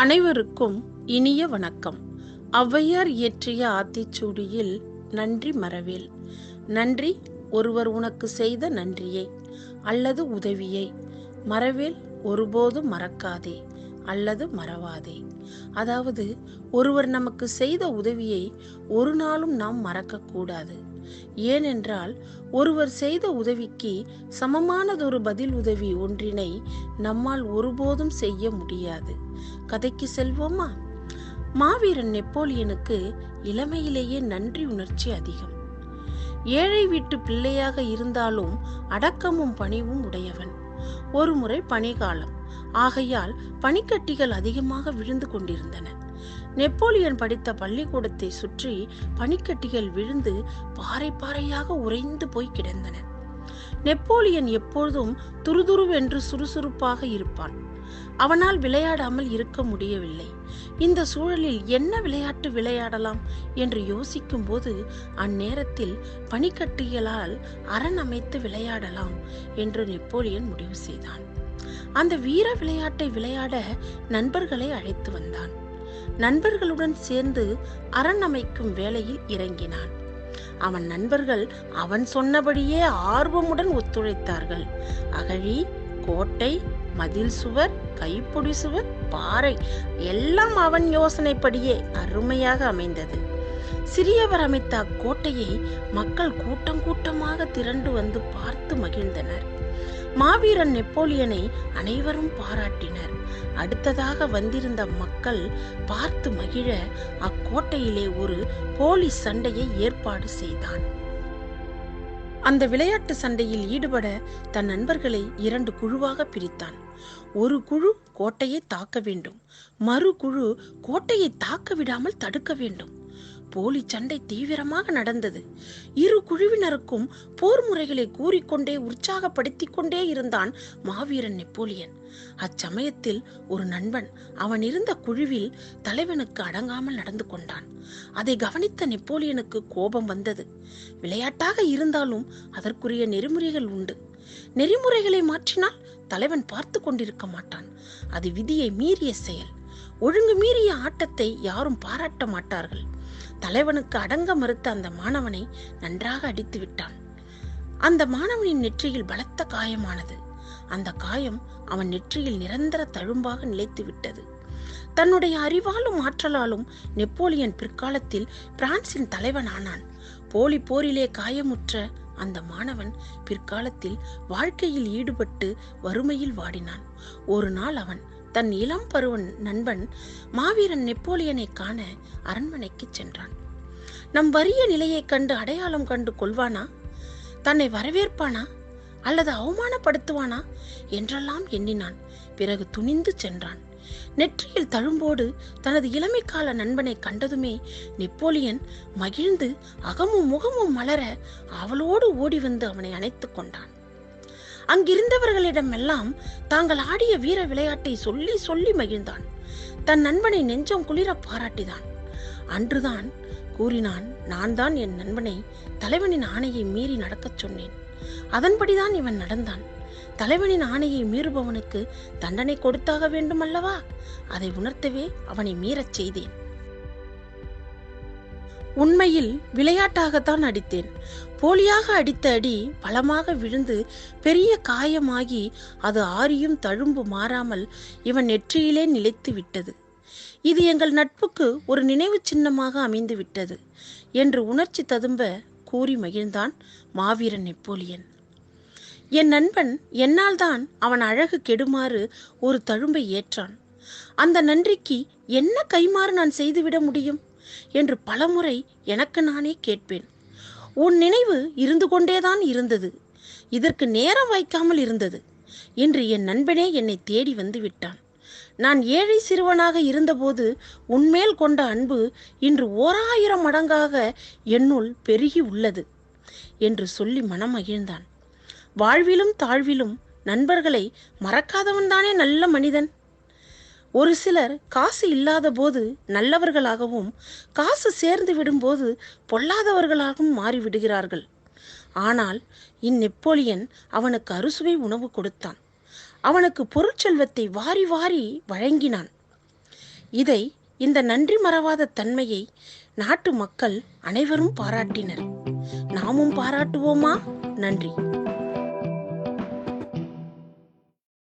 அனைவருக்கும் இனிய வணக்கம். ஔவையார் இயற்றிய ஆத்திச்சூடியில் நன்றி மறவேல் நன்றி ஒருவர் உனக்கு செய்த நன்றியை அல்லது உதவியை. மறவேல் ஒருபோதும் மறக்காதே அல்லது மறவாதே. அதாவது ஒருவர் நமக்கு செய்த உதவியை ஒரு நாளும் நாம் மறக்கக்கூடாது. ஏனென்றால் ஒருவர் செய்த உதவிக்கு சமமானதொரு பதில் உதவி ஒன்றினை நம்மால் ஒருபோதும் செய்ய முடியாது. கதைக்கு செல்வோமா? மாவீரன் நெப்போலியனுக்கு இளமையிலேயே நன்றி உணர்ச்சி அதிகம். ஏழை வீட்டு பிள்ளையாக இருந்தாலும் அடக்கமும் பணிவும் உடையவன். ஒருமுறை பனிகாலம் ஆகையால் பனிக்கட்டிகள் அதிகமாக விழுந்து கொண்டிருந்தன. நெப்போலியன் படித்த பள்ளிக்கூடத்தை சுற்றி பனிக்கட்டிகள் விழுந்து பாறை பாறையாக உறைந்து போய் கிடந்தன. நெப்போலியன் எப்பொழுதும் துருதுருவென்று சுறுசுறுப்பாக இருப்பான். அவனால் விளையாடாமல் இருக்க முடியவில்லை. இந்த சூழலில் என்ன விளையாட்டு விளையாடலாம் என்று யோசிக்கும் போது அந்நேரத்தில் பனிக்கட்டிகளால் அரண் அமைத்து விளையாடலாம் என்று நெப்போலியன் முடிவு செய்தான். அந்த வீர விளையாட்டை விளையாட நண்பர்களை அழைத்து வந்தான். நண்பர்களுடன் சேர்ந்து அரண் அமைக்கும் வேலையில் இறங்கினான். அவன் நண்பர்கள் அவன் சொன்னபடியே ஆர்வமுடன் ஒத்துழைத்தார்கள். அகழி கோட்டை மதில் சுவர் கைப்பொடி சுவர் பாறை எல்லாம் அவன் யோசனைப்படியே அருமையாக அமைந்தது. சிறியவர் அமைத்த அக்கோட்டையை மக்கள் கூட்டம் கூட்டமாக திரண்டு வந்து பார்த்து மகிழ்ந்தனர். மாவீரன் நெப்போலியனை அனைவரும் பாராட்டினர். அடுத்ததாக வந்திருந்த மக்கள் பார்த்து மகிழ அக்கோட்டையிலே ஒரு போலீஸ் சண்டையை ஏற்பாடு செய்தான். அந்த விளையாட்டு சண்டையில் ஈடுபட தன் நண்பர்களை இரண்டு குழுவாக பிரித்தான். ஒரு குழு கோட்டையை தாக்க வேண்டும் மறு குழு கோட்டையை தாக்க விடாமல் தடுக்க வேண்டும். போலி சண்டை தீவிரமாக நடந்தது. இரு குழுவினருக்கும் போர் முறைகளை கூறிக்கொண்டே உற்சாகப்படுத்திக் கொண்டே இருந்தான் மாவீரன் நெப்போலியன். அச்சமயத்தில் ஒரு நண்பன் அவன் இருந்த குழுவில் தலைவனுக்கு அடங்காமல் நடந்து கொண்டான். அதை கவனித்த நெப்போலியனுக்கு கோபம் வந்தது. விளையாட்டாக இருந்தாலும் அதற்குரிய நெறிமுறைகள் உண்டு. நெறிமுறைகளை மாற்றினால் தலைவன் பார்த்து கொண்டிருக்க மாட்டான். அது விதியை மீறிய செயல். ஒழுங்கு மீறிய ஆட்டத்தை யாரும் பாராட்ட மாட்டார்கள். தலைவனுக்கு அடங்க மறுத்த அந்த மாணவனை நன்றாக அடித்து விட்டான். அந்த மாணவனின் நெற்றியில் பலத்த காயமானது. அந்த காயம் அவன் நெற்றியில் நிரந்தர தழும்பாக நிலைத்து விட்டது. தன்னுடைய அறிவாலும் ஆற்றலாலும் நெப்போலியன் பிற்காலத்தில் பிரான்சின் தலைவன் ஆனான். போலி போரிலே காயமுற்ற அந்த மாணவன் பிற்காலத்தில் வாழ்க்கையில் ஈடுபட்டு வறுமையில் வாடினான். ஒரு நாள் அவன் தன் இளம் பருவன் நண்பன் மாவீரன் நெப்போலியனை காண அரண்மனைக்கு சென்றான். நம் வறிய நிலையைக் கண்டு அடையாளம் கண்டு கொள்வானா? தன்னை வரவேற்பானா? அல்லது அவமானப்படுத்துவானா? என்றெல்லாம் எண்ணினான். பிறகு துணிந்து சென்றான். நெற்றியில் தழும்போடு தனது இளமைக்கால நண்பனை கண்டதுமே நெப்போலியன் மகிழ்ந்து அகமும் முகமும் மலர அவளோடு ஓடி வந்து அவனை அணைத்துக் கொண்டான். அங்கிருந்தவர்களிடமெல்லாம் தாங்கள் ஆடிய வீர விளையாட்டை சொல்லி சொல்லி மகிழ்ந்தான். தன் நண்பனை நெஞ்சம் குளிர பாராட்டினான். அன்றுதான் கூறினான் நான் தான் என் நண்பனை தலைவனின் ஆணையை மீறி நடக்கச் சொன்னேன். அதன்படிதான் இவன் நடந்தான். தலைவனின் ஆணையை மீறுபவனுக்கு தண்டனை கொடுத்தாக வேண்டும் அல்லவா அதை உணர்த்தவே அவனை மீறச் செய்தேன். உண்மையில் விளையாட்டாகத்தான் அடித்தேன். போலியாக அடித்த அடி பலமாக விழுந்து பெரிய காயமாகி அது ஆரியும் தழும்பு மாறாமல் இவன் நெற்றியிலே நிலைத்து விட்டது. இது எங்கள் நட்புக்கு ஒரு நினைவு சின்னமாக அமைந்து விட்டது என்று உணர்ச்சி ததும்ப கூறி மகிழ்ந்தான் மாவீரன் நெப்போலியன். என் நண்பன் என்னால் தான் அவன் அழகு கெடுமாறு ஒரு தழும்பை ஏற்றான். அந்த நன்றிக்கு என்ன கைமாறு நான் செய்துவிட முடியும்? என்று பலமுறை எனக்கு நானே கேட்பேன். உன் நினைவு இருந்து கொண்டேதான் இருந்தது. இதற்கு நேரம் வைக்காமல் இருந்தது இன்று என் நண்பனே என்னை தேடி வந்து விட்டான். நான் ஏழை சிறுவனாக இருந்தபோது உன்மேல் கொண்ட அன்பு இன்று ஓராயிரம் மடங்காக என்னுள் பெருகி உள்ளது என்று சொல்லி மனம் மகிழ்ந்தான். வாழ்விலும் தாழ்விலும் நண்பர்களை மறக்காதவன்தானே நல்ல மனிதன்? ஒரு சிலர் காசு இல்லாத போது நல்லவர்களாகவும் காசு சேர்ந்து விடும்போது பொல்லாதவர்களாகவும் மாறிவிடுகிறார்கள். ஆனால் இந்நெப்போலியன் அவனுக்கு அறுசுவை உணவு கொடுத்தான். அவனுக்கு பொருட்செல்வத்தை வாரி வாரி வழங்கினான். இதை இந்த நன்றி மறவாத தன்மையை நாட்டு மக்கள் அனைவரும் பாராட்டினர். நாமும் பாராட்டுவோமா? நன்றி.